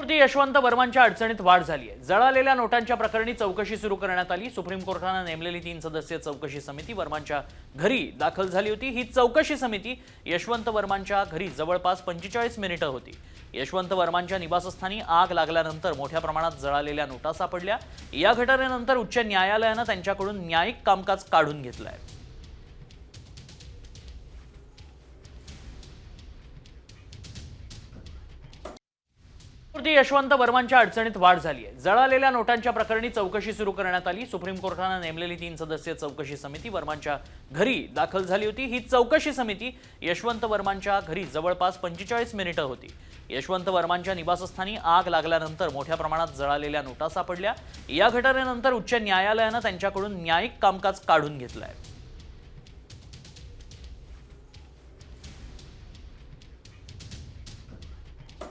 न्यायमूर्ती यशवंत वर्मांच्या अडचणीत वाढ झाली आहे. जळालेल्या नोटांच्या प्रकरणी चौकशी सुरू करण्यात आली. सुप्रीम कोर्टानं नेमलेली तीन सदस्यीय चौकशी समिती वर्मांच्या घरी दाखल झाली होती. ही चौकशी समिती यशवंत वर्मांच्या घरी जवळपास पंचेचाळीस मिनिटं होती. यशवंत वर्मांच्या निवासस्थानी आग लागल्यानंतर मोठ्या प्रमाणात जळालेल्या नोटा सापडल्या. या घटनेनंतर उच्च न्यायालयानं त्यांच्याकडून न्यायिक कामकाज काढून घेतलं आहे न्यायमूर्ती यशवंत वर्मांच्या अडचणीत वाढ झाली आहे. जळालेल्या नोटांच्या प्रकरणी चौकशी सुरू करण्यात आली. सुप्रीम कोर्टानं नेमलेली तीन सदस्यीय चौकशी समिती वर्मांच्या घरी दाखल झाली होती. ही चौकशी समिती यशवंत वर्मांच्या घरी जवळपास पंचेचाळीस मिनिटं होती. यशवंत वर्मांच्या निवासस्थानी आग लागल्यानंतर मोठ्या प्रमाणात जळालेल्या नोटा सापडल्या. या घटनेनंतर उच्च न्यायालयानं त्यांच्याकडून न्यायिक कामकाज काढून घेतलं आहे